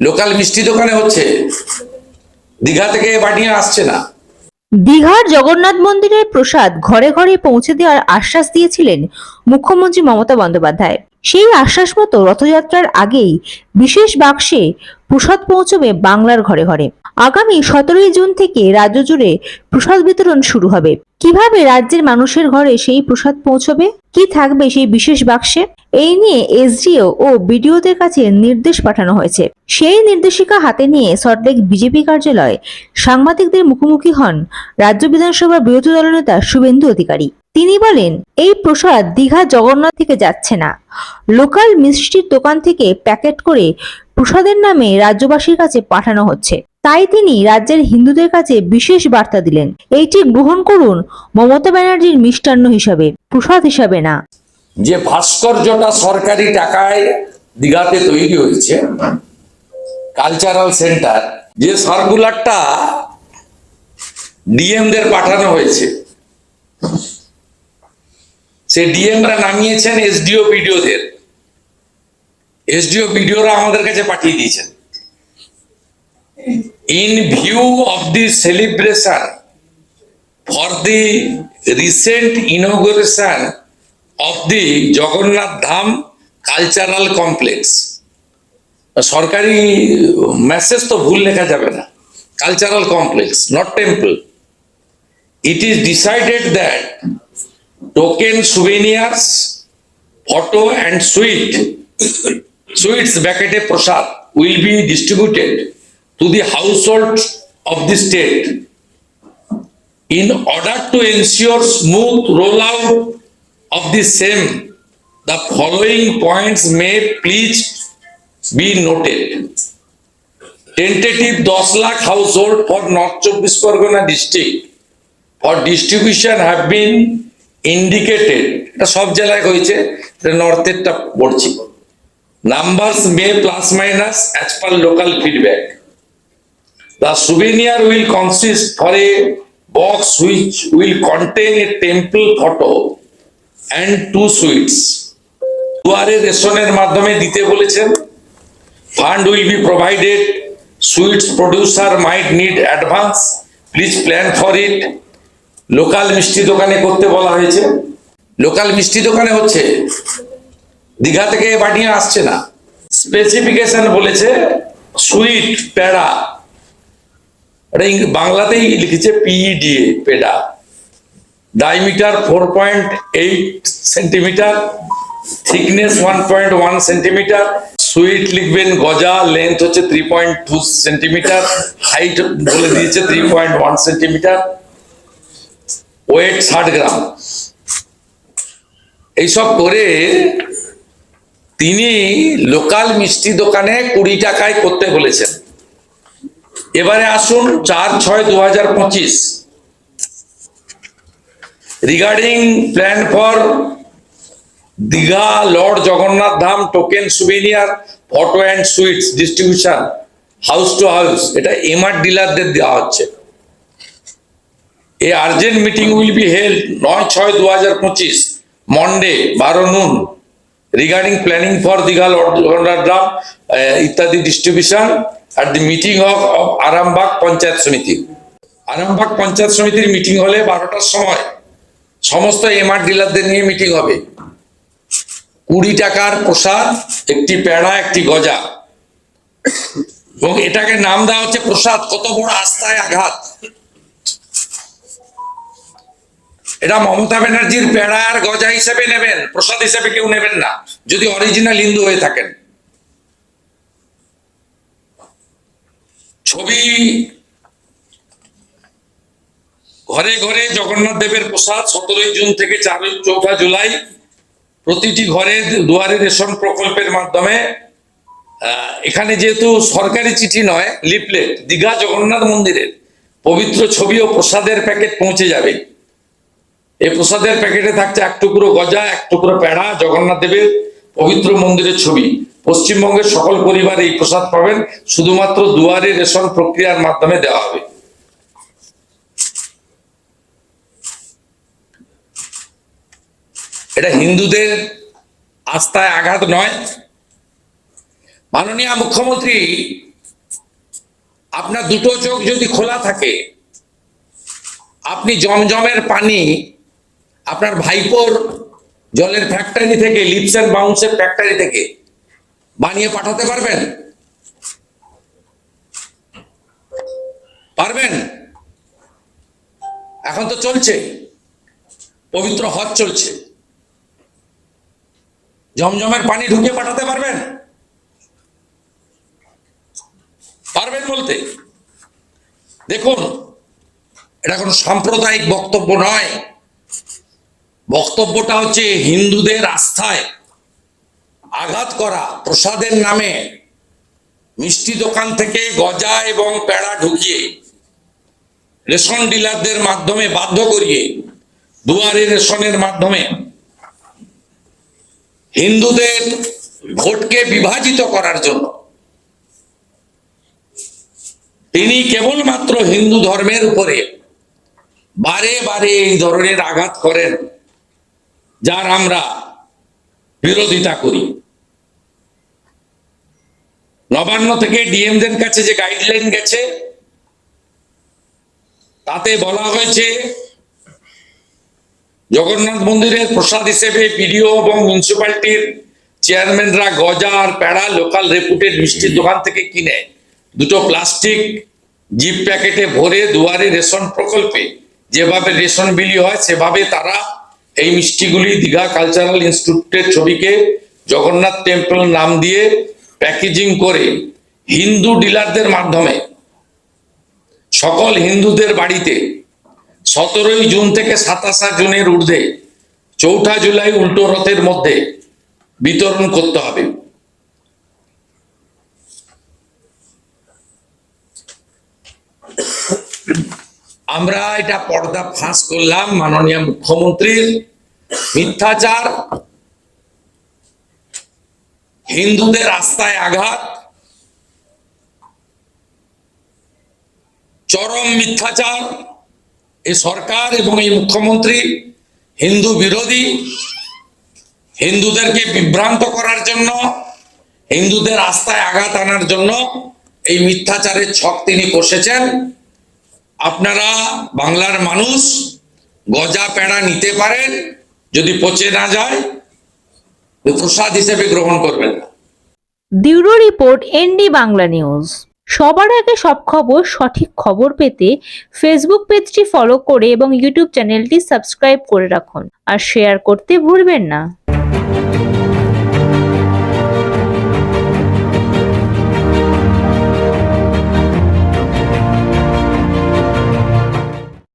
Local মিষ্টি দোকানে হচ্ছে। দীঘা থেকে বানিয়ে আসছে না। দীঘার জগন্নাথ মন্দিরের প্রসাদ ঘরে ঘরে পৌঁছে দেওয়ার আশ্বাস দিয়েছিলেন মুখ্যমন্ত্রী মমতা বন্দ্যোপাধ্যায়। সেই আশ্বাস মতো রথযাত্রার আগেই বিশেষ বাক্সে প্রসাদ পৌঁছবে বাংলার ঘরে ঘরে। আগামী সতেরোই জুন থেকে রাজ্য জুড়ে প্রসাদ বিতরণ শুরু হবে। কীভাবে রাজ্যের মানুষের ঘরে সেই প্রসাদ পৌঁছবে? কি থাকবে সেই বিশেষ বাক্সে? এই নিয়ে এসডিও ও বিডিওদের কাছে নির্দেশ পাঠানো হয়েছে। সেই নির্দেশিকা হাতে নিয়ে সল্টলেক বিজেপি কার্যালয়ে সাংবাদিকদের মুখোমুখি হন রাজ্য বিধানসভার বিরোধী দলনেতা শুভেন্দু অধিকারী। তিনি বলেন, এই প্রসাদ দীঘা জগন্নাথ থেকে যাচ্ছে না। লোকাল মিষ্টির দোকান থেকে প্যাকেট করে প্রসাদের নামে রাজ্যবাসীর কাছে পাঠানো হচ্ছে। তাই তিনি রাজ্যের হিন্দুদের কাছে বিশেষ বার্তা দিলেন। এইটি গ্রহণ করুন মমতা ব্যানার্জির মিষ্টান্ন হিসাবে, প্রসাদ হিসাবে না। যে ভাস্কর্যটা সরকারি টাকায় দীঘাতে তৈরি হয়েছে কালচারাল সেন্টার যে সার্কুলারটা ডিএমদের পাঠানো হয়েছে সে ডিএমরা নামিয়েছেন এসডিও বিডিওদের এসডিও বিডিওরা আমাদের কাছে পাঠিয়ে দিয়েছেন। In view of the celebration for the recent inauguration of the Jagannath Dham cultural complex সরকারি মেসেজ তো ভুল লেখা যাবে না। Cultural complex not temple it is decided that token souvenirs photo and sweet sweets ব্যাকেটে prasad will be distributed to the household of the state in order to ensure smooth rollout of the same, the following points may please be noted. Tentative 10 lakh household for North Chobis Pargana district for distribution have been indicated. এটা সব জেলায় হয়েছে, এটা নর্থেরটা পড়ছি। Numbers may plus minus as per local feedback The souvenir will consist for a box which will contain a temple photo and two sweets. দুয়ারে রেশনের মাধ্যমে দিতে বলেছেন। Fund will be provided sweets producer might need advance please plan for it local মিষ্টি দোকানে করতে বলা হয়েছে। লোকাল মিষ্টি দোকানে হচ্ছে, দীঘা থেকে বানিয়ে আসছে না। স্পেসিফিকেশন বলেছে সুইট প্যাড়া এটা বাংলাতেই লিখেছে P E D A peda. Diameter four point eight centimeter thickness one point one centimeter sweet লিখবেন গজা লেন্থ হচ্ছে three point two centimeter height বলে দিয়েছে three point one centimeter weight ষাট গ্রাম। এইসব করে তিনি লোকাল মিষ্টি দোকানে কুড়ি টাকায় করতে বলেছেন। এবারে আসুন চার ছয় দু হাজার পঁচিশ। Regarding plan for Digha lord Jagannath Dham token souvenir photo and sweets distribution, house to house. এটা এমআর ডিলারদের দেওয়া হচ্ছে। A urgent meeting will be held নয় ছয় দু হাজার পঁচিশ মন্ডে বারো noon regarding planning for Digha ah, ইত্যাদি distribution the meeting of of Arambagh panchayat samiti Arambagh panchayat সমিতির মিটিং হলে বারোটার সময় সমস্ত এমআর ডিলারদের নিয়ে মিটিং হবে। কুড়ি টাকার প্রসাদ একটি পেড়া একটি গজা। এবং এটাকে নাম দেওয়া হচ্ছে প্রসাদ। কত বড় আস্থায় আঘাত। এটা মমতা ব্যানার্জির পেড়া আর গজা হিসেবে নেবেন, প্রসাদ হিসেবে কেউ নেবেন না, যদি অরিজিনাল হিন্দু হয়ে থাকেন। ছবি ঘরে ঘরে জগন্নাথ দেবের প্রসাদ, সতেরোই জুন থেকে চার চৌঠা জুলাই, প্রতিটি ঘরে দুয়ারে রেশন প্রকল্পের মাধ্যমে এখানে যেহেতু সরকারি চিঠি নয় লিফলেট দীঘা জগন্নাথ মন্দিরের পবিত্র ছবি ও প্রসাদের প্যাকেট পৌঁছে যাবে। এই প্রসাদের প্যাকেটে থাকছে এক টুকরো গজা, এক টুকরো প্যাড়া জগন্নাথ দেবের পবিত্র মন্দিরের ছবি। পশ্চিমবঙ্গের সকল পরিবার এই প্রসাদ পাবেন, শুধুমাত্র দুয়ারে রেশন প্রক্রিয়ার মাধ্যমে দেওয়া হবে। এটা হিন্দুদের আস্থায় আঘাত নয়। মাননীয় মুখ্যমন্ত্রী, আপনার দুটো চোখ যদি খোলা থাকে, আপনি জমজমের পানি আপনার ভাইপোর জলের ফ্যাক্টরি থেকে লিপস অ্যান্ড বাউন্সের ফ্যাক্টরি থেকে বানিয়ে পাঠাতে পারবেন? পারবেন? এখন তো চলছে। পবিত্র হজ চলছে। জমজমের পানি ঢুকে পাঠাতে পারবেন? পারবেন বলতে? দেখুন, এটা কোনো সাম্প্রদায়িক বক্তব্য নয়। বক্তব্যটা হচ্ছে হিন্দুদের আস্থায় আঘাত করা, প্রসাদের নামে মিষ্টি দোকান থেকে গজা এবং পেড়া ঢুকিয়ে, রেশন ডিলারদের মাধ্যমে বাধ্য করিয়ে, দুয়ারে রেশনের মাধ্যমে হিন্দুদের ভোটকে বিভাজিত করার জন্য। তিনি কেবলমাত্র হিন্দু ধর্মের উপরে বারে বারে এই ধরনের আঘাত করেন। যার আমরা বিরোধিতা করি। নবান্ন থেকে ডিএমদের কাছে যে গাইডলাইন গেছে, তাতে বলা হয়েছে, জগন্নাথ মন্দিরের প্রসাদ হিসেবে বিডিও এবং মিউনিসিপ্যালিটির চেয়ারম্যানরা গজা আর প্যাড়া লোকাল রেপুটেড মিষ্টির দোকান থেকে কিনে দুটো প্লাস্টিক জিপ প্যাকেটে ভরে দুয়ারে রেশন প্রকল্পে যেভাবে রেশন বিলি হয়, সেভাবে তারা এই মিষ্টিগুলি দীঘা কালচারাল ইনস্টিটিউটের ছবিকে জগন্নাথ টেম্পল নাম দিয়ে প্যাকেজিং করে হিন্দু ডিলারদের মাধ্যমে, সকল হিন্দুদের বাড়িতে সতেরোই জুন থেকে সাতাশা জুনের ঊর্ধ্বে চৌঠা জুলাই উল্টো রথের মধ্যে বিতরণ করতে হবে। আমরা এটা পর্দা ফাঁস করলাম মাননীয় মুখ্যমন্ত্রীর মিথ্যাচার, হিন্দুদের রাস্তায় আঘাত, চরম মিথ্যাচার এই সরকার এবং এই মুখ্যমন্ত্রী হিন্দু বিরোধী, হিন্দুদেরকে বিভ্রান্ত করার জন্য, হিন্দুদের আস্থায় আঘাত আনার জন্য এই মিথ্যাচারের ছক তিনি কষেছেন। আপনারা বাংলার মানুষ গজা পেড়া নিতে পারেন, যদি পচে না যায় প্রসাদ হিসেবে গ্রহণ করবেন না। Bureau report, ND Bangla news. সবার আগে সব খবর, সঠিক খবর পেতে ফেসবুক পেজটি ফলো করে এবং ইউটিউব চ্যানেলটি সাবস্ক্রাইব করে রাখুন। আর শেয়ার করতে ভুলবেন না।